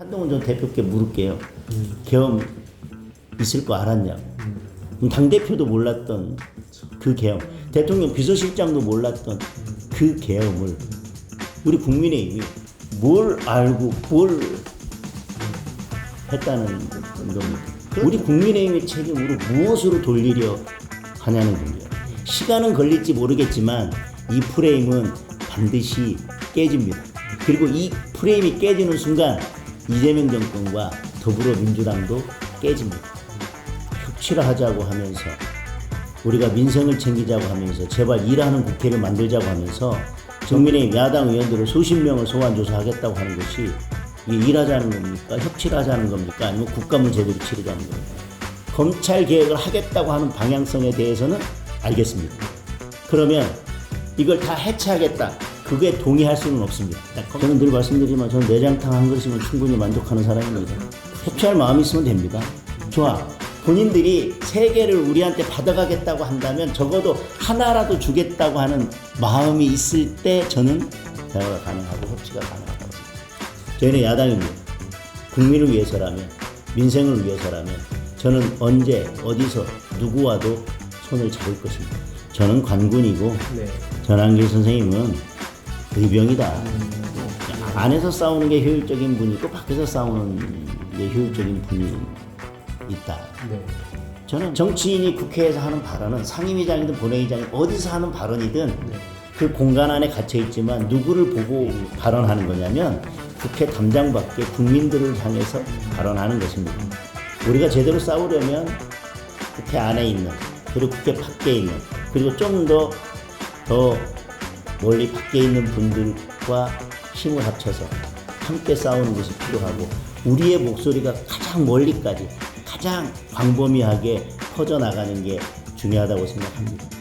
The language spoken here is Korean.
한동훈 전 대표께 물을게요. 계엄 있을 거 알았냐고. 당대표도 몰랐던 그 계엄, 대통령 비서실장도 몰랐던 그 계엄을 우리 국민의힘이 뭘 알고 뭘 했다는 겁니까? 우리 국민의힘의 책임으로 무엇으로 돌리려 하냐는 겁니다. 시간은 걸릴지 모르겠지만 이 프레임은 반드시 깨집니다. 그리고 이 프레임이 깨지는 순간 이재명 정권과 더불어민주당도 깨집니다. 협치를 하자고 하면서 우리가 민생을 챙기자고 하면서 제발 일하는 국회를 만들자고 하면서 정민의 야당 의원들을 수십 명을 소환 조사하겠다고 하는 것이 일하자는 겁니까? 협치를 하자는 겁니까? 아니면 국감을 제대로 치르자는 겁니까? 검찰 개혁을 하겠다고 하는 방향성에 대해서는 알겠습니다. 그러면 이걸 다 해체하겠다. 그게 동의할 수는 없습니다. 저는 늘 말씀드리지만 저는 내장탕 한 그릇이면 충분히 만족하는 사람입니다. 협치할 마음이 있으면 됩니다. 좋아. 본인들이 세 개를 우리한테 받아가겠다고 한다면 적어도 하나라도 주겠다고 하는 마음이 있을 때 저는 대화가 가능하고 협치가 가능하다고 생각합니다. 저희는 야당입니다. 국민을 위해서라면, 민생을 위해서라면 저는 언제 어디서 누구와도 손을 잡을 것입니다. 저는 관군이고 네. 전한길 선생님은 의병이다. 안에서 싸우는 게 효율적인 분이 있고 밖에서 싸우는 게 효율적인 분이 있다. 네. 저는 정치인이 국회에서 하는 발언은 상임위장이든 본회의장이 어디서 하는 발언이든 그 공간 안에 갇혀 있지만 누구를 보고 발언하는 거냐면 국회 담당 밖에 국민들을 향해서 발언하는 것입니다. 우리가 제대로 싸우려면 국회 안에 있는 그리고 국회 밖에 있는 그리고 좀 더더 멀리 밖에 있는 분들과 힘을 합쳐서 함께 싸우는 것이 필요하고 우리의 목소리가 가장 멀리까지 가장 광범위하게 퍼져나가는 게 중요하다고 생각합니다.